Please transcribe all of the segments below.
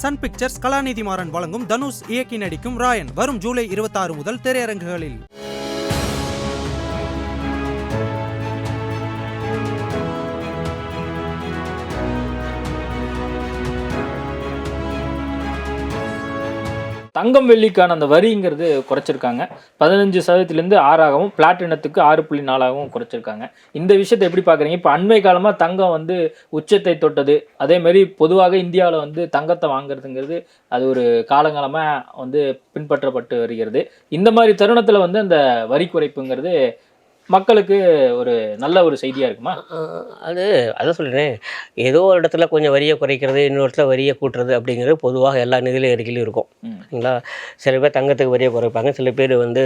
Sun pictures கலாநிதி மாறன் வழங்கும் தனுஷ் இயக்கி நடிக்கும் ராயன். வரும் ஜூலை 26 முதல் திரையரங்குகளில். தங்கம் வெள்ளிக்கான அந்த வரிங்கிறது குறைச்சிருக்காங்க. பதினஞ்சு சதவீதத்திலேருந்து ஆறாகவும் பிளாட்டினத்துக்கு ஆறு புள்ளி நாலாகவும் குறைச்சிருக்காங்க. இந்த விஷயத்தை எப்படி பார்க்குறீங்க? இப்போ அண்மை காலமாக தங்கம் வந்து உச்சத்தை தொட்டது. அதேமாரி பொதுவாக இந்தியாவில் வந்து தங்கத்தை வாங்குறதுங்கிறது அது ஒரு காலங்காலமாக வந்து பின்பற்றப்பட்டு வருகிறது. இந்த மாதிரி தருணத்தில் வந்து அந்த வரி குறைப்புங்கிறது மக்களுக்கு ஒரு நல்ல ஒரு செய்தியாக இருக்குமா? அது அதான் சொல்கிறேன் ஏதோ ஒரு இடத்துல கொஞ்சம் வரியை குறைக்கிறது இன்னொரு இடத்துல வரியை கூட்டுறது அப்படிங்கிறது பொதுவாக எல்லா நிதியில அறிக்கையிலும் இருக்கும். சரிங்களா? சில பேர் தங்கத்துக்கு வரியை குறைப்பாங்க சில பேர் வந்து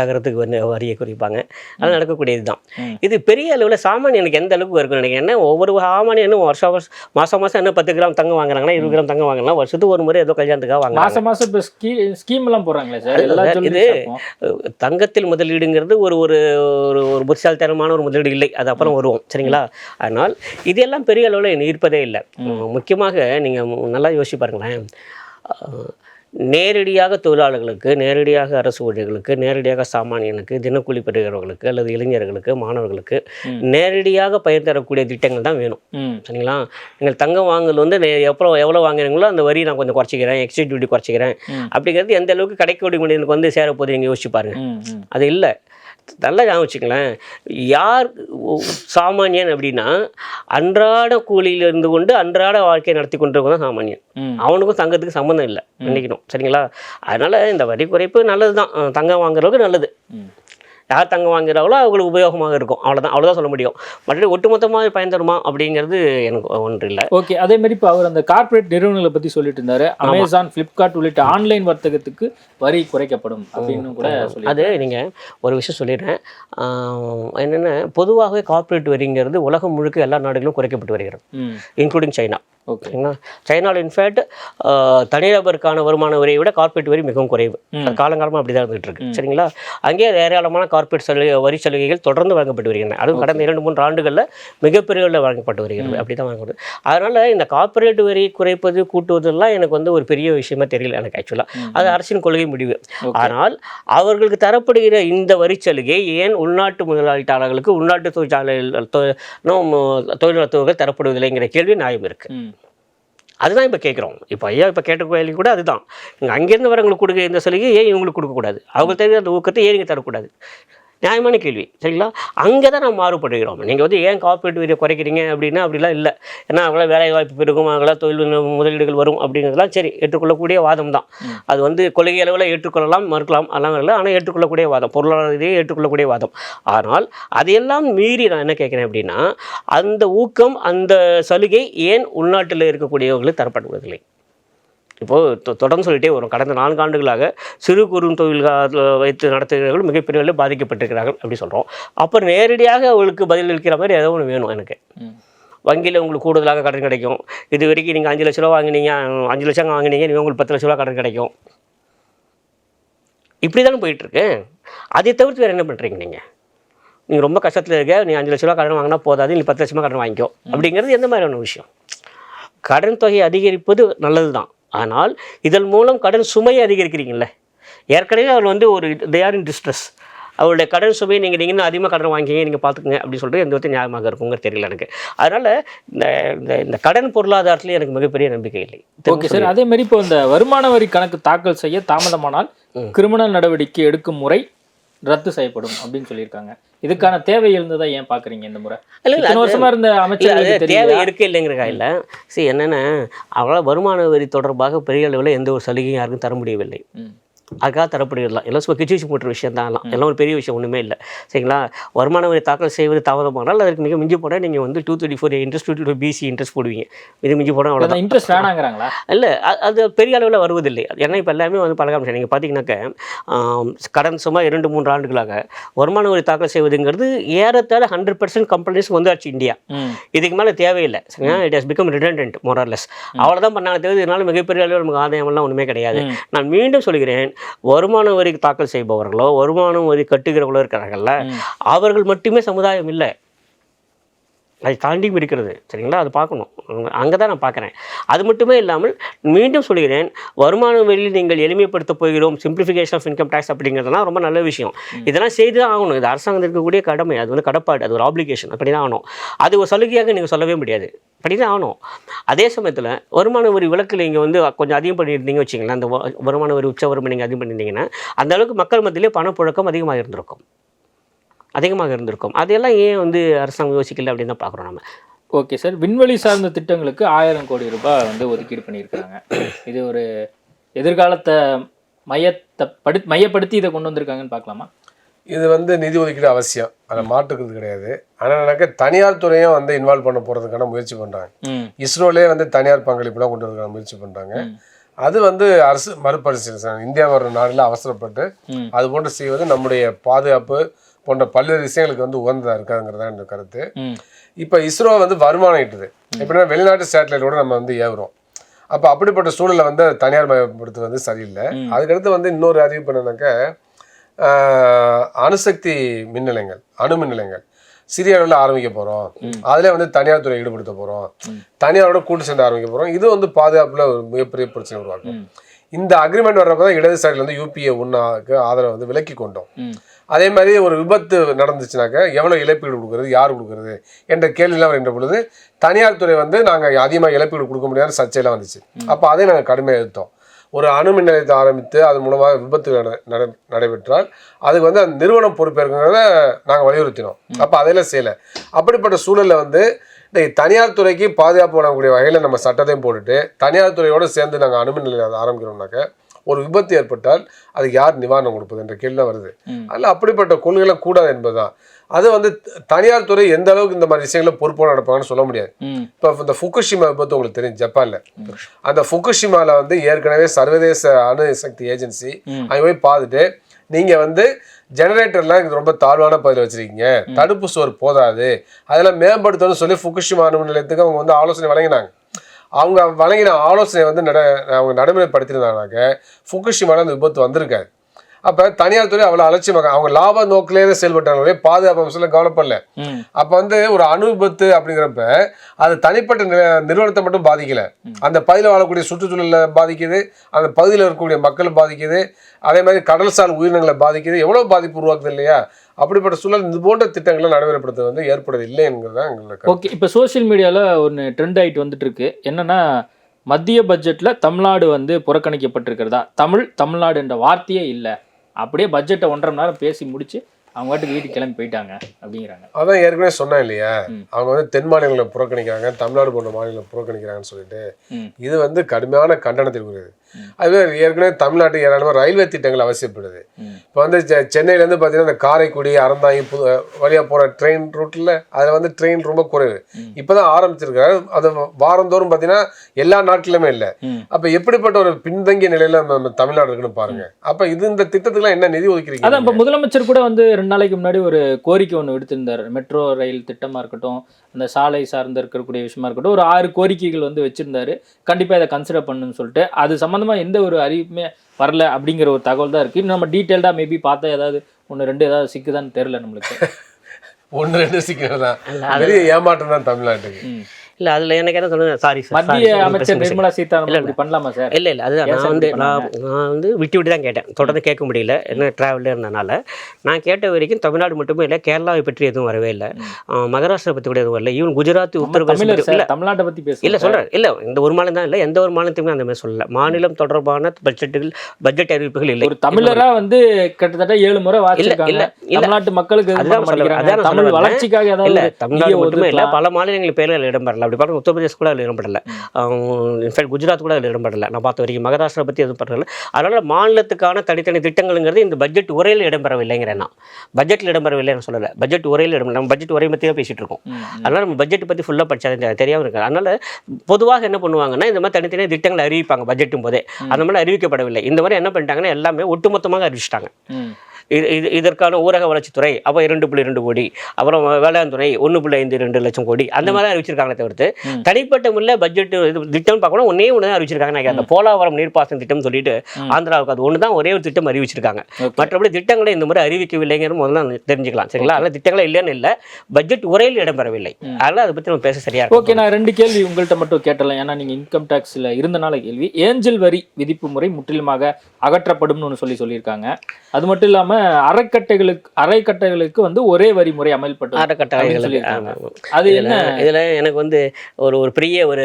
தகரத்துக்கு வந்து வரியை குறைப்பாங்க. அது நடக்கக்கூடியது தான். இது பெரிய அளவில் சாமானியனுக்கு எந்த அளவுக்கு இருக்கும் நினைக்கிறேன். ஒவ்வொரு சாமானியனும் வருஷம் வருஷம் மாதம் மாதம் என்ன பத்து கிராம் தங்கம் வாங்குறாங்கன்னா இருபது கிராம் தங்கம் வாங்கலாம் வருஷத்துக்கு ஒரு முறை ஏதோ கல்யாணத்துக்காக வாங்குறாங்க. மாசம் மாசம் இப்போ ஸ்கீ ஸ்கீம் எல்லாம் போடுறாங்களே சார்? இது- தங்கத்தில் முதலீடுங்கிறது ஒரு ஒரு ஒரு ஒரு புத்திசாலித்தனமான ஒரு முதலீடு இல்லை. அது அப்புறம் வருவோம். சரிங்களா? அதனால் இதெல்லாம் பெரிய அளவில் என்னை ஈர்ப்பதே இல்லை. முக்கியமாக நீங்கள் நல்லா யோசிச்சு பாருங்களேன். நேரடியாக தொழிலாளர்களுக்கு நேரடியாக அரசு ஊழியர்களுக்கு நேரடியாக சாமானியனுக்கு தினக்கூலி பெறுகிறவர்களுக்கு அல்லது இளைஞர்களுக்கு மாணவர்களுக்கு. நேரடியாக பயன் தரக்கூடிய திட்டங்கள் தான் வேணும். சரிங்களா? நீங்கள் தங்கம் வாங்கல் வந்து எவ்வளோ எவ்வளோ வாங்குறீங்களோ அந்த வரி நான் கொஞ்சம் குறைச்சிக்கிறேன் எக்ஸைட் டியூட்டி குறைச்சிக்கிறேன். அப்படிங்கிறது எந்த அளவுக்கு கடைக்கோடி மனிதனுக்கு வந்து சேரப்போகுது நீங்கள் யோசிச்சு பாருங்க. அது இல்லை. நல்லா ஞாபகம் வச்சுங்களேன் யார் சாமானியன் அப்படின்னா அன்றாட கூலியில் இருந்து கொண்டு அன்றாட வாழ்க்கையை நடத்தி கொண்டிருக்கவங்க தான் சாமானியன். அவனுக்கும் தங்கத்துக்கு சம்மந்தம் இல்லை. நினைக்கணும் சரிங்களா? அதனால் இந்த வரி குறைப்பு நல்லது தான் தங்கம் வாங்குறவங்க நல்லது. யார் தங்கம் வாங்குறாங்களோ அவங்களுக்கு உபயோகமாக இருக்கும். அவ்வளோதான் அவ்வளோதான் சொல்ல முடியும். மற்றபடி ஒட்டுமொத்தமாக பயன் தருமா அப்படிங்கிறது எனக்கு ஒன்று இல்லை ஓகே அதே மாதிரி இப்போ அவர் அந்த கார்ப்பரேட் நிறுவனங்களை பற்றி சொல்லிட்டு இருந்தாரு. அமேசான் ஃப்ளிப்கார்ட் உள்ளிட்ட ஆன்லைன் வர்த்தகத்துக்கு வரி குறைக்கப்படும் அப்படின்னு கூட அது நீங்கள் ஒரு விஷயம் சொல்லிடுறேன். என்னென்ன? பொதுவாகவே கார்ப்பரேட் வரிங்கிறது உலகம் முழுக்க எல்லா நாடுகளும் குறைக்கப்பட்டு வருகிறது. Including China okay. சரிங்களா சைனாவில் இன்ஃபேக்ட் தனிநபருக்கான வருமான வரியை விட கார்ப்பரேட் வரி மிகவும் குறைவு. காலங்காலமாக அப்படி தான் இருந்துட்டு இருக்கு சரிங்களா? அங்கே ஏராளமான கார்ப்பரேட் சலுகை வரி சலுகைகள் தொடர்ந்து வழங்கப்பட்டு வருகின்றன. அதுவும் கடந்த இரண்டு மூன்று ஆண்டுகளில் மிகப்பெரிய அளவில் வழங்கப்பட்டு வருகிறது. அப்படி தான் வழங்கப்படுது அதனால் இந்த கார்ப்பரேட் வரி குறைப்பது கூட்டுவதெல்லாம் எனக்கு வந்து ஒரு பெரிய விஷயமா தெரியல எனக்கு ஆக்சுவலாக அது அரசின் கொள்கை முடிவு. ஆனால் அவர்களுக்கு தரப்படுகிற இந்த வரி சலுகை ஏன் உள்நாட்டு முதலாளிட்டாளர்களுக்கு உள்நாட்டு தொழிற்சாலைகள் தொ- இன்னும் தொழில்நுட்பங்கள் தரப்படுவதில்லைங்கிற கேள்வி நியாயம் இருக்குது அதுதான் இப்போ கேட்குறோம் இப்போ ஐயா இப்போ கேட்ட கோயிலுக்கு கூட அதுதான். இங்கே அங்கேருந்து வரவங்களுக்கு கொடுக்க இந்த சலுகை ஏன் இவங்களுக்கு கொடுக்கக்கூடாது? அவங்களுக்கு தெரிஞ்ச அந்த ஊக்கத்தை ஏன் நீங்கள் தரக்கூடாது? நியாயமான கேள்வி சரிங்களா? அங்கே தான் நம்ம மாறுபடுகிறோம். நீங்கள் வந்து ஏன் கார்ப்பரேட் வரியை குறைக்கிறீங்க அப்படின்னா அப்படிலாம் இல்லை. ஏன்னா அவங்களாம் வேலை வாய்ப்பு பெருகும் அவங்களாம் தொழில் முதலீடுகள் வரும் அப்படிங்கிறதுலாம் சரி ஏற்றுக்கொள்ளக்கூடிய வாதம் தான். அது வந்து கொள்கை அளவில் ஏற்றுக்கொள்ளலாம் மறுக்கலாம் அதெல்லாம் இல்லை ஆனால் ஏற்றுக்கொள்ளக்கூடிய வாதம். பொருளாதார ரீதியாக ஏற்றுக்கொள்ளக்கூடிய வாதம். ஆனால் அதையெல்லாம் மீறி நான் என்ன கேட்குறேன் அப்படின்னா அந்த ஊக்கம் அந்த சலுகை ஏன் உள்நாட்டில் இருக்கக்கூடியவர்களுக்கு தரப்படுவதில்லை. இப்போது தொடர்ந்து சொல்லிட்டே வரும். கடந்த நான்கு ஆண்டுகளாக சிறு குறு தொழில் வைத்து நடத்துகிறவர்கள் மிகப்பெரிய அளவில் பாதிக்கப்பட்டிருக்கிறார்கள் அப்படி சொல்கிறோம் அப்புறம் நேரடியாக அவங்களுக்கு பதிலளிக்கிற மாதிரி ஏதோ ஒன்று வேணும் எனக்கு. வங்கியில் உங்களுக்கு கூடுதலாக கடன் கிடைக்கும். இது வரைக்கும் நீங்கள் அஞ்சு லட்ச ரூபா வாங்கினீங்க அஞ்சு லட்சம் வாங்கினீங்க நீங்கள் உங்களுக்கு பத்து லட்ச ரூபா கடன் கிடைக்கும். இப்படி தானே போயிட்டுருக்கு. அதை தவிர்த்து வேறு என்ன பண்ணுறீங்க நீங்கள் நீங்கள் ரொம்ப கஷ்டத்தில் இருக்க நீ அஞ்சு லட்ச ரூபா கடன் வாங்கினா போதாது நீ பத்து லட்சமாக கடன் வாங்கிக்கோ. அப்படிங்கிறது எந்த மாதிரியான விஷயம்? கடன் தொகையை அதிகரிப்பது நல்லது தான் ஆனால் இதன் மூலம் கடன் சுமையை அதிகரிக்கிறீங்கல்ல. ஏற்கனவே அவர் வந்து ஒரு தே ஆர் இன் டிஸ்ட்ரெஸ் அவருடைய கடன் சுமையை நீங்கள் நீங்கள் இன்னும் அதிகமாக கடன் வாங்கிங்க நீங்கள் பார்த்துக்குங்க அப்படின்னு சொல்லிட்டு எந்த விதத்தில் நியாயமாக இருக்குங்க தெரியல எனக்கு. அதனால் இந்த இந்த இந்த கடன் பொருளாதாரத்துலேயே எனக்கு மிகப்பெரிய நம்பிக்கை இல்லை. Okay sir. அதே மாதிரி இப்போ இந்த வருமான வரி கணக்கு தாக்கல் செய்ய தாமதமானால் கிரிமினல் நடவடிக்கை எடுக்கும் முறை ரத்து செய்யப்படும் அப்படின்னு சொல்லியிருக்காங்க. இதுக்கான தேவை இருந்ததா ஏன் பாக்குறீங்க இந்த முறை? இல்ல, இல்ல, வருஷமா இருந்த இல்லை அமைச்சர்களுக்கு தேவை இருக்கு இல்லைங்கிற காயில் சரி என்னென்ன அவங்களால வருமான வரி தொடர்பாக பெரிய அளவில் எந்த ஒரு சலுகையும் யாருக்கும் தர முடியவில்லை. அதுக்காக தரப்படுகிறலாம். எல்லாம் சும்மா கிச்சு போட்ட விஷயம் தான் எல்லாம் எல்லாம் ஒரு பெரிய விஷயம் ஒன்றுமே இல்லை. சரிங்களா? வருமான வரி தாக்கல் செய்வது தாமதமானால் அதற்கு மிக மிஞ்சி போனால் நீங்கள் வந்து two thirty four interest two two PC interest போடுவீங்க. இது மிஞ்சி போனால் அவ்வளோதான் இன்ட்ரெஸ்ட் வேணாங்கிறாங்களா? இல்லை அது பெரிய அளவில் வருவதில்லை. ஏன்னா இப்போ எல்லாமே வந்து பழகம் நீங்கள் பார்த்தீங்கன்னாக்க கடந்த சும்மா இரண்டு மூன்று ஆண்டுகளாக வருமான வரி தாக்கல் செய்வதுங்கிறது ஏறத்தாழ ஹண்ட்ரட் பர்சன்ட் கம்பெனிஸ் வந்தாச்சு இந்தியா. இதுக்கு மேலே தேவையில்லை. சரிங்களா? It has become redundant more or less அவ்வளோதான் பண்ணாங்க. தவிர இதனால மிகப்பெரிய அளவில் நமக்கு ஆதாயமெல்லாம் ஒன்றுமே கிடையாது. நான் மீண்டும் சொல்கிறேன் வருமான வரி தாக்கல் செய்பவர்களோ வருமான வரி கட்டுகிறவர்களோ இருக்கிறாங்கல்ல. அவர்கள் மட்டுமே சமுதாயம் இல்லை. அதை தாண்டியும் இருக்கிறது. சரிங்களா? அது பார்க்கணும். அங்கே தான் நான் பார்க்குறேன். அது மட்டுமே இல்லாமல் மீண்டும் சொல்கிறேன் வருமான வரியில் நீங்கள் எளிமைப்படுத்த போகிறோம் சிம்பிளிஃபிகேஷன் ஆஃப் இன்கம் டேக்ஸ் அப்படிங்கிறதுலாம் ரொம்ப நல்ல விஷயம். இதெல்லாம் செய்து தான் ஆகணும். இது அரசாங்கம் இருக்கக்கூடிய கடமை. அது வந்து கடப்பாடு அது ஒரு ஆப்ளிகேஷன் அப்படி தான் ஆகணும். அது ஒரு சலுகையாக நீங்கள் சொல்லவே முடியாது. அப்படி தான் ஆகணும். அதே சமயத்தில் வருமான வரி விலக்கில் நீங்கள் வந்து கொஞ்சம் அதிகம் பண்ணியிருந்தீங்க வச்சிங்களேன் அந்த வ- வருமான வரி உச்ச வருமானம் நீங்கள் அதிகம் பண்ணியிருந்தீங்கன்னா அந்த அளவுக்கு மக்கள் மத்தியிலே பணப்புழக்கம் அதிகமாக இருந்திருக்கும். அதிகமாக இருந்திருக்கும். அதையெல்லாம் ஏன் வந்து அரசாங்கம் யோசிக்கல அப்படின்னு தான் பார்க்குறோம் நம்ம ஓகே சார். விண்வெளி சார்ந்த திட்டங்களுக்கு ஆயிரம் கோடி ரூபாய் வந்து ஒதுக்கீடு பண்ணியிருக்காங்க. இது ஒரு எதிர்காலத்தை மையத்தை படு மையப்படுத்தி இதை கொண்டு வந்திருக்காங்கன்னு பார்க்கலாமா? இது வந்து நிதி ஒதுக்கீடு அவசியம். அதை மாற்றுக்கிறது கிடையாது. ஆனால் எனக்கு தனியார் துறையும் வந்து இன்வால்வ் பண்ண போகிறதுக்கான முயற்சி பண்ணுறாங்க இஸ்ரோலே வந்து தனியார் பங்களிப்புலாம் கொண்டு வரதுக்கான முயற்சி பண்ணுறாங்க அது வந்து அரசு மறுபரிசீலனை இந்தியா வர நாடுல அவசரப்பட்டு. அது போன்று செய்வது நம்முடைய பாதுகாப்பு போன்ற பல்வேறு விஷயங்களுக்கு வந்து உகந்ததாக இருக்காதுங்கிறது தான் என்னோட கருத்து. இப்போ இஸ்ரோ வந்து வருமானம் ஈட்டுது. எப்படின்னா வெளிநாட்டு சேட்டலைட்டோட நம்ம வந்து ஏவுறோம். அப்போ அப்படிப்பட்ட சூழலை வந்து தனியார் மயப்படுத்துவது வந்து சரியில்லை. அதுக்கடுத்து வந்து இன்னொரு அறிவிப்பு என்னன்னாக்க அணுசக்தி மின் நிலையங்கள் அணு மின் நிலையங்கள் சிறிய அளவில் ஆரம்பிக்க போகிறோம் அதில் வந்து தனியார் துறை ஈடுபடுத்த போகிறோம் தனியாரோட கூட்டு சேர்ந்து ஆரம்பிக்க போகிறோம் இது வந்து பாதுகாப்பில் ஒரு மிகப்பெரிய பிரச்சனை உருவாக்கும். இந்த அக்ரிமெண்ட் வர்றப்ப தான் இடதுசாரியில் வந்து யூபிஏ ஒன்னாக்கு ஆதரவை வந்து விலக்கி கொண்டோம். அதே மாதிரி ஒரு விபத்து நடந்துச்சுனாக்க எவ்வளோ இழப்பீடு கொடுக்குறது யார் கொடுக்குறது என்ற கேள்வியெல்லாம் வருகின்ற பொழுது தனியார் துறை வந்து நாங்கள் அதிகமாக இழப்பீடு கொடுக்க முடியாத சர்ச்சையெல்லாம் வந்துச்சு. அப்போ அதை நாங்கள் கடுமையாக எதிர்த்தோம். ஒரு அணு மின் நிலையத்தை ஆரம்பித்து அது மூலமாக விபத்து நட நட நடைபெற்றால் அதுக்கு வந்து அந்த நிறுவனம் பொறுப்பேற்கிறத நாங்கள் வலியுறுத்தினோம். அப்போ அதையெல்லாம் செய்யலை. அப்படிப்பட்ட சூழலில் வந்து இன்னைக்கு தனியார் துறைக்கு பாதுகாப்பு வழங்கக்கூடிய வகையில் நம்ம சட்டத்தையும் போட்டுட்டு தனியார் துறையோடு சேர்ந்து நாங்கள் அணுமின் நிலையம் ஆரம்பிக்கிறோம்னாக்க ஒரு விபத்து ஏற்பட்டால் அதுக்கு யார் நிவாரணம் கொடுப்பது என்ற கேள்வி வருது. அதில் அப்படிப்பட்ட கொள்கைலாம் கூடாது என்பதுதான். அது வந்து தனியார் துறை எந்த அளவுக்கு இந்த மாதிரி விஷயங்களை பொறுப்போடு நடப்பாங்கன்னு சொல்ல முடியாது. இப்போ இந்த ஃபுகுஷிமா விபத்து உங்களுக்கு தெரியும் ஜப்பான்ல. அந்த ஃபுகுஷிமால வந்து ஏற்கனவே சர்வதேச அணு சக்தி ஏஜென்சி. அங்கே போய் பார்த்துட்டு நீங்க வந்து ஜெனரேட்டர்லாம் இது ரொம்ப தாழ்வான பகுதியில் வச்சிருக்கீங்க. தடுப்பு சுவர் போதாது. அதெல்லாம் மேம்படுத்தணும்னு சொல்லி ஃபுகுஷிமா அணு நிலையத்துக்கு அவங்க வந்து ஆலோசனை வழங்கினாங்க. அவங்க வழங்கின ஆலோசனை வந்து நட அவங்க நடைமுறைப்படுத்தியிருந்தாங்கனாக்க ஃபுகுஷிமால அந்த விபத்து வந்திருக்காது. அப்போ தனியார் துறை அவ்வளோ அலட்சியமாக அவங்க லாப நோக்கிலே தான் செயல்பட்டாங்களே பாதுகாப்பு அம்சத்தில் கவலைப்படல அப்போ வந்து ஒரு அணு விபத்து அப்படிங்கிறப்ப அது தனிப்பட்ட நிறுவனத்தை மட்டும் பாதிக்கல. அந்த பகுதியில் வாழக்கூடிய சுற்றுச்சூழலை பாதிக்குது. அந்த பகுதியில் இருக்கக்கூடிய மக்களை பாதிக்குது. அதே மாதிரி கடல்சார் உயிரினங்களை பாதிக்குது. எவ்வளோ பாதிப்பு உருவாக்குது இல்லையா? அப்படிப்பட்ட சூழல் இது போன்ற திட்டங்களை நடைமுறைப்படுத்த வந்து ஏற்படுது இல்லைங்கிறது தான் எங்களுக்கு ஓகே இப்போ சோஷியல் மீடியாவில் ஒன்று ட்ரெண்ட் ஆகிட்டு வந்துட்டு இருக்கு என்னன்னா மத்திய பட்ஜெட்டில் தமிழ்நாடு வந்து புறக்கணிக்கப்பட்டிருக்கிறதா? தமிழ் தமிழ்நாடு என்ற வார்த்தையே இல்லை. அப்படியே பட்ஜெட்டை ஒன்றரை மணி நேரம் பேசி முடிச்சு அவங்க வாட்டுக்கு வீட்டுக்கு கிளம்பி போயிட்டாங்க அப்படிங்கிறாங்க அதான் ஏற்கனவே சொன்னேன் இல்லையா. அவங்க வந்து தென் மாநிலங்களை புறக்கணிக்கிறாங்க தமிழ்நாடு போன்ற மாநிலங்களை புறக்கணிக்கிறாங்கன்னு சொல்லிட்டு இது வந்து கடுமையான கண்டனத்திற்குரியது. அதுவே ஏற்கனவே தமிழ்நாட்டுக்கு ஏராளமாக ரயில்வே திட்டங்கள் அவசியப்படுது. இப்போ வந்து சென்னையிலேருந்து பார்த்தீங்கன்னா இந்த காரைக்குடி அறந்தாங்கி புது வழியாக போகிற ட்ரெயின் ரூட்டில் அதில் வந்து ட்ரெயின் ரொம்ப குறைவு. இப்போ தான் ஆரம்பிச்சிருக்காரு அது வாரந்தோறும் பார்த்தீங்கன்னா எல்லா நாட்டிலுமே இல்லை. அப்போ எப்படிப்பட்ட ஒரு பின்தங்கிய நிலையில் நம்ம தமிழ்நாடு இருக்குன்னு பாருங்க. அப்போ இது இந்த திட்டத்துக்குலாம் என்ன நிதி அதான் ஒதுக்கிறீங்க இப்போ முதலமைச்சர் கூட வந்து ரெண்டு நாளைக்கு முன்னாடி ஒரு கோரிக்கை ஒன்று விடுத்திருந்தார். மெட்ரோ ரயில் திட்டமாக இருக்கட்டும் அந்த சாலை சார்ந்து இருக்கக்கூடிய விஷயமா இருக்கட்டும் ஒரு ஆறு கோரிக்கைகள் வந்து வச்சிருந்தாரு. கண்டிப்பாக இதை கன்சிடர் பண்ணுன்னு சொல்லிட்டு அது சம்மந்தமாக எந்த ஒரு அறிவிப்புமே வரல அப்படிங்கிற ஒரு தகவல் தான் இருக்குது நம்ம டீட்டெயில்டாக மேபி பார்த்தா ஏதாவது ஒன்று ரெண்டு ஏதாவது சிக்குதான்னு தெரில நம்மளுக்கு. ஒன்று ரெண்டு சிக்கல் தான் பெரிய ஏமாற்றம் தான் தமிழ்நாட்டுக்கு. இல்லை அதில் எனக்கு என்ன சொல்லுங்க சாரி சார் மத்திய அமைச்சர் நிர்மலா சீதாராமன் இப்படி பண்ணலாமா சார் இல்லை இல்லை அதுதான். ஏன் நான் வந்து நான் நான் வந்து விட்டு விட்டு தான் கேட்டேன். தொடர்ந்து கேட்க முடியல. என்ன ட்ராவலில் இருந்தனால. நான் கேட்ட வரைக்கும் தமிழ்நாடு மட்டுமே இல்லை கேரளாவை பற்றி எதுவும் வரவே இல்லை. மகாராஷ்டிரா பற்றி கூட எதுவும் வரல. ஈவன் குஜராத் தமிழர் உத்தரப்பிரதேச சார் இல்லை. தமிழ்நாட்டை பற்றி பேச இல்லை சொல்கிறேன் இல்லை இந்த ஒரு மாநிலம் தான் இல்லை எந்த ஒரு மாநிலத்துக்குமே அந்த மாதிரி சொல்லல. மாநிலம் தொடர்பான பட்ஜெட்டுகள் பட்ஜெட் அறிவிப்புகள் இல்லை. ஒரு தமிழரா வந்து கிட்டத்தட்ட ஏழு முறை வாசிச்சிருக்காங்க இல்ல, இல்ல. தமிழ்நாட்டு மக்களுக்கு அதுதான் தமிழ். வளர்ச்சிக்காக இல்ல தமிழ்நாடு மட்டுமே இல்லை. பல மாநிலங்கள் பேரில் அதில் இடம்பெறல அப்படி பாருங்க உத்தரப்பிரதேஷ் கூட அதில் இடம்பெறல. இன்ஃபேக்ட் குஜராத் கூட அதில் இடம்பெறல. நான் பார்த்த வரைக்கும் மகாராஷ்டிரா பற்றி எதுவும் பண்ணல அதனால் மாநிலத்துக்கான தனித்தனி திட்டங்கள்ங்கிறது இந்த பட்ஜெட் உரையில் இடம்பெறவில்லைங்கிறேன் நான். பட்ஜெட்டில் இடம்பெறவில்லைன்னு சொல்லலை. பட்ஜெட் உரையில் இடம் நம்ம பட்ஜெட் உரை பற்றி தான் பேசிட்டு இருக்கோம். அதனால் நம்ம பட்ஜெட் பற்றி ஃபுல்லாக படிச்சா அது தெரியாமல் இருக்காது. அதனால் பொதுவாக என்ன பண்ணுவாங்கன்னா இந்த மாதிரி தனித்தனியாக திட்டங்களை அறிவிப்பாங்க பட்ஜெட்டும் போதே. அந்த மாதிரி அறிவிக்கப்படவில்லை. இந்த மாதிரி என்ன பண்ணிட்டாங்கன்னா எல்லாமே ஒட்டுமொத்தமாக அறிவிச்சிட்டாங்க. இது இது இதற்கான ஊரக வளர்ச்சித்துறை அப்போ இரண்டு புள்ளி ரெண்டு கோடி அப்புறம் வேளாண் துறை ஒன்று புள்ளி ஐந்து ரெண்டு லட்சம் கோடி அந்த மாதிரி அறிவிச்சிருக்காங்களே தவிர்த்து. தனிப்பட்ட முறையில் பட்ஜெட் இது திட்டம்னு பார்க்கணும் ஒன்னே ஒன்று தான் அறிவிச்சிருக்காங்க. நான் அந்த போலாவரம் நீர்ப்பாசன திட்டம் சொல்லிட்டு. ஆந்திராவுக்கு அது ஒன்று தான் ஒரே ஒரு திட்டம் அறிவிச்சிருக்காங்க. மற்றபடி திட்டங்களை இந்த முறை அறிவிக்கவில்லைங்கிற முதல்ல தெரிஞ்சுக்கலாம் சரிங்களா? அதனால் திட்டங்களே இல்லைன்னு இல்லை பட்ஜெட் உரையில் இடம்பெறவில்லை. அதனால் அதை பற்றி நம்ம பேச சரியா. ஓகே நான் ரெண்டு கேள்வி உங்கள்கிட்ட மட்டும் கேட்டலாம் ஏன்னா நீங்க இன்கம் டேக்ஸ்ல இருந்தனால கேள்வி. ஏஞ்சல் வரி விதிப்பு முறை முற்றிலுமாக அகற்றப்படும்னு ஒன்று சொல்லி சொல்லியிருக்காங்க. அது மட்டும் இல்லாம அறக்கட்டைகளுக்கு அரைக்கட்டைகளுக்கு வந்து ஒரே வரி முறை அமல்பட்டு. ஆமா. அது என்ன? இதுல எனக்கு வந்து ஒரு ஒரு பெரிய ஒரு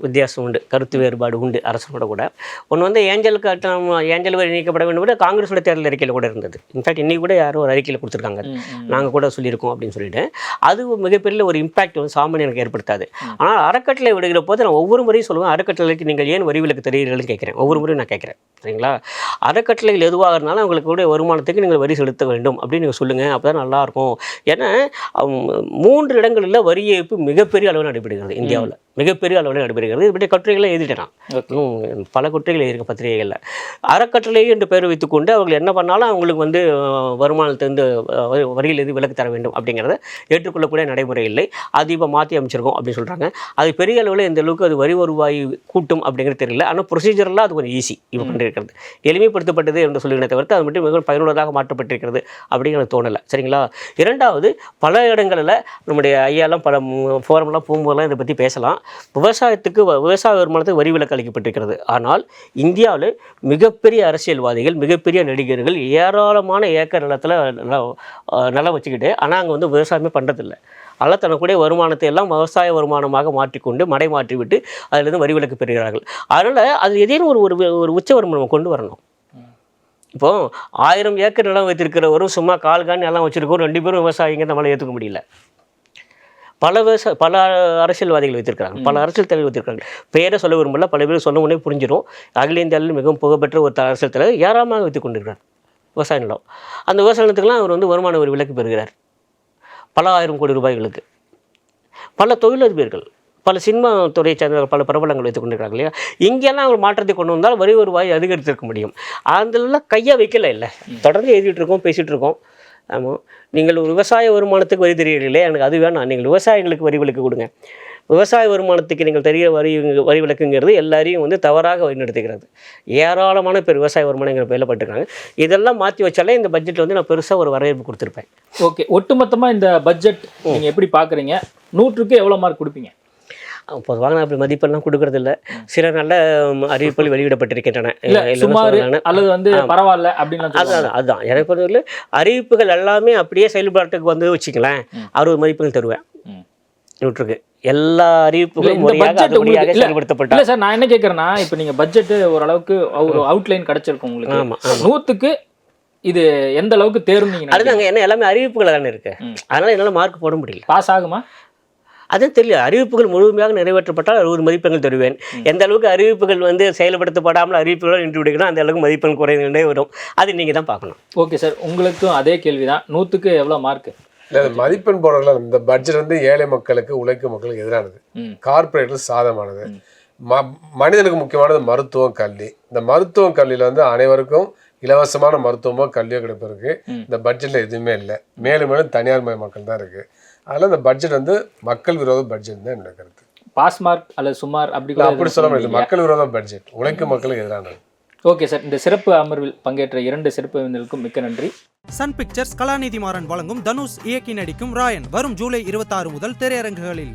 வித்தியாசம் உண்டு கருத்து வேறுபாடு உண்டு அரசோட கூட. ஒன்று வந்து ஏஞ்சல் கட்டணம் ஏஞ்சல் வரி நீக்கப்பட வேண்டும் கூட காங்கிரஸோட தேர்தல் அறிக்கையில் கூட இருந்தது. இன்ஃபேக்ட் இன்னைக்கு கூட யாரோ ஒரு அறிக்கையில் கொடுத்துருக்காங்க. நாங்கள் கூட சொல்லியிருக்கோம் அப்படின்னு சொல்லிட்டு. அது ஒரு மிகப்பெரிய ஒரு இம்பாக்ட் வந்து சாமானியனுக்கு ஏற்படுத்தாது. ஆனால் அறக்கட்டளை விடுகிற போது நான் ஒவ்வொரு முறையும் சொல்லுவேன் அறக்கட்டளைக்கு நீங்கள் ஏன் வரி விலக்கு தெரியுறீர்கள்னு கேட்குறேன். ஒவ்வொரு முறையும் நான் கேட்குறேன். சரிங்களா? அறக்கட்டளைகள் எதுவாக இருந்தாலும் அவங்களுக்கு கூட வருமானத்துக்கு நீங்கள் வரி செலுத்த வேண்டும் அப்படின்னு நீங்கள் சொல்லுங்கள் அப்போ தான் நல்லாயிருக்கும். ஏன்னா மூன்று இடங்களில் வரி ஏய்ப்பு மிகப்பெரிய அளவில் நடைபெறுகிறது இந்தியாவில். மிகப்பெரிய அளவில் நடைபெறுகிறது. இப்படி கட்டுரைகளை எழுதிட்டேன் பல குற்றங்கள் எழுதியிருக்க பத்திரிகைகளில். அறக்கட்டளை என்று பெயர் வைத்துக்கொண்டு அவர்கள் என்ன பண்ணாலும் அவங்களுக்கு வந்து வருமானத்திலிருந்து வரியில் எது விலக்கு தர வேண்டும் அப்படிங்கிறத ஏற்றுக்கொள்ளக்கூடிய நடைமுறை இல்லை. அது இப்போ மாற்றி அமைச்சிருக்கோம் அப்படின்னு சொல்கிறாங்க அது பெரிய அளவில் இந்த அளவுக்கு அது வரி வருவாய் கூட்டும் அப்படிங்கிறது தெரியல. ஆனால் ப்ரொசீஜரெலாம் அது கொஞ்சம் ஈஸி இப்போ பண்ணியிருக்கிறது எளிமைப்படுத்தப்பட்டது என்று சொல்லுகிறத தவிர்த்து அது மட்டும் மிகவும் பயனுள்ளதாக மாற்றப்பட்டிருக்கிறது அப்படிங்கிறது தோணலை. சரிங்களா? இரண்டாவது பல இடங்களில் நம்முடைய ஐயாலாம் பல ஃபோரம்லாம் போகும்போதெல்லாம் இதை பற்றி பேசலாம். விவசாயத்துக்கு வ- விவசாய வருமானத்துக்கு வரி விலக்கு அளிக்கப்பட்டிருக்கிறது. ஆனால் இந்தியாவில் மிகப்பெரிய அரசியல்வாதிகள் மிகப்பெரிய நடிகர்கள் ஏராளமான ஏக்கர் நிலத்தில் நிலம் நிலம் வச்சுக்கிட்டு ஆனால் அங்கே வந்து விவசாயமே பண்ணுறதில்ல அதனால் தனக்குடைய வருமானத்தை எல்லாம் விவசாய வருமானமாக மாற்றிக்கொண்டு மடை மாற்றிவிட்டு அதிலிருந்து வரி விலக்கு பெறுகிறார்கள். அதனால் அது ஏதேனும் ஒரு ஒரு ஒரு உச்ச வருமானம் கொண்டு வரணும். இப்போ ஆயிரம் ஏக்கர் நிலம் வைத்திருக்கிறவரும் சும்மா கால் கான் எல்லாம் வச்சுருக்கோம் ரெண்டு பேரும் விவசாயிங்க நம்மளால் ஏற்றுக்க முடியல. பல விவசாய பல அரசியல்வாதிகள் வைத்திருக்கிறாங்க பல அரசியல் தலைவர் வைத்திருக்காங்க பேரை சொல்ல விரும்பல பல பேர் சொன்ன உடனே புரிஞ்சிடும் அகில இந்தியாவில் மிகவும் புகழ்பெற்ற ஒரு அரசியல் தலைவர் ஏராளமாக வைத்துக் கொண்டிருக்கிறார் விவசாய நிலம். அந்த விவசாய நிலத்துக்கெல்லாம் அவர் வந்து வருமான ஒரு விலக்கு பெறுகிறார் பல ஆயிரம் கோடி ரூபாய்களுக்கு. பல தொழிலதிபர்கள் பல சினிமா துறையை சேர்ந்த பல பிரபலங்கள் வைத்துக் கொண்டிருக்கிறாங்க இல்லையா? இங்கெல்லாம் அவர் மாற்றத்தை கொண்டு வந்தால் வரி வருவாய் அதிகரித்திருக்க முடியும். அதெல்லாம் கையாக வைக்கல இல்லை. தொடர்ந்து எழுதிட்டு இருக்கோம் பேசிகிட்டு இருக்கோம். ஆமாம் நீங்கள் ஒரு விவசாய வருமானத்துக்கு வரி தெரிகிறீர்களே எனக்கு அது வேணாம். நீங்கள் விவசாயிகளுக்கு வரி விலக்கு கொடுங்க. விவசாய வருமானத்துக்கு நீங்கள் தெரிய வரி வரி விலக்குங்கிறது எல்லாரையும் வந்து தவறாக வழிநடத்துகிறது. ஏராளமான பேர் விவசாய வருமானங்கிற பேரில் பட்டிருக்காங்க. இதெல்லாம் மாற்றி வச்சாலே இந்த பட்ஜெட்டில் வந்து நான் பெருசாக ஒரு வரவேற்பு கொடுத்துருப்பேன். ஓகே. ஒட்டுமொத்தமா இந்த பட்ஜெட் நீங்க எப்படி பாக்குறீங்க? நூற்றுக்கு எவ்வளவு மார்க் கொடுப்பீங்க? பொதுவாக நான் அப்படி மதிப்பெல்லாம் கொடுக்கறதில்ல. சில நல்ல அறிவிப்புகள் வெளியிடப்பட்டிருக்கின்றன. அல்லது வந்து. பரவாயில்ல அப்படின்னு அதுதான் அதுதான் எனக்கு பொறுத்தவரை அறிவிப்புகள் எல்லாமே அப்படியே செயல்பாட்டுக்கு வந்து வச்சுக்கலாம். அறுபது மதிப்பெண் தருவேன். நூற்றுக்கு எல்லா அறிவிப்புகளும் முறையாக செயல்படுத்தப்பட்டா இல்ல சார் நான் என்ன கேக்குறேன்னா இப்ப நீங்க பட்ஜெட் ஓரளவுக்கு ஒரு அவுட்லைன் கிடைச்சிருக்கும் உங்களுக்கு. ஆமா ஆமா. நூத்துக்கு இது எந்த அளவுக்கு நீங்க? அதுதாங்க என்ன எல்லாமே அறிவிப்புகள் தானே இருக்கு. அதனால என்னால் மார்க் போட முடியல. பாஸ் ஆகுமா? அதுவும் தெரியல. அறிவிப்புகள் முழுமையாக நிறைவேற்றப்பட்டால் அறுபது மதிப்பெண்கள் தருவேன். எந்த அளவுக்கு அறிவிப்புகள் வந்து செயல்படுத்தப்படாமல் அறிவிப்புகள் நின்று விடுகிறோம் அந்த அளவுக்கு மதிப்பெண் குறைந்துட்டே வரும். அது நீங்கள் தான் பார்க்கணும். ஓகே சார் உங்களுக்கும் அதே கேள்விதான். நூத்துக்கு எவ்வளவு மார்க் இல்லை அது மதிப்பெண் போடுறதுல இந்த பட்ஜெட் வந்து ஏழை மக்களுக்கு உழைக்கும் மக்களுக்கு எதிரானது. ம். கார்ப்பரேட்டுக்கு சாதமானது ம மனிதனுக்கு முக்கியமானது மருத்துவம் கல்வி. இந்த மருத்துவம் கல்வியில் வந்து அனைவருக்கும் இலவசமான மருத்துவமோ கல்வியோ கிடைப்பதற்கு. இந்த பட்ஜெட்டில் எதுவுமே இல்லை. மேலும் மேலும் தனியார் மய மக்கள் தான் இருக்குது அதனால் இந்த பட்ஜெட் வந்து மக்கள் விரோத பட்ஜெட் தான் என்னோட கருத்து. பாஸ் மார்க் அல்லது சுமார் அப்படி அப்படி சொல்ல முடியாது. மக்கள் விரோத பட்ஜெட் உழைக்கும் மக்களுக்கு எதிரானது. ஓகே சார் இந்த சிறப்பு அமர்வில் பங்கேற்ற இரண்டு சிறப்பு விருந்தினருக்கும் மிக்க நன்றி. சன் பிக்சர்ஸ் கலாநிதி மாறன் வழங்கும் தனுஷ் இயக்கி நடிக்கும் ராயன் வரும் ஜூலை இருபத்தாறு முதல் திரையரங்குகளில்.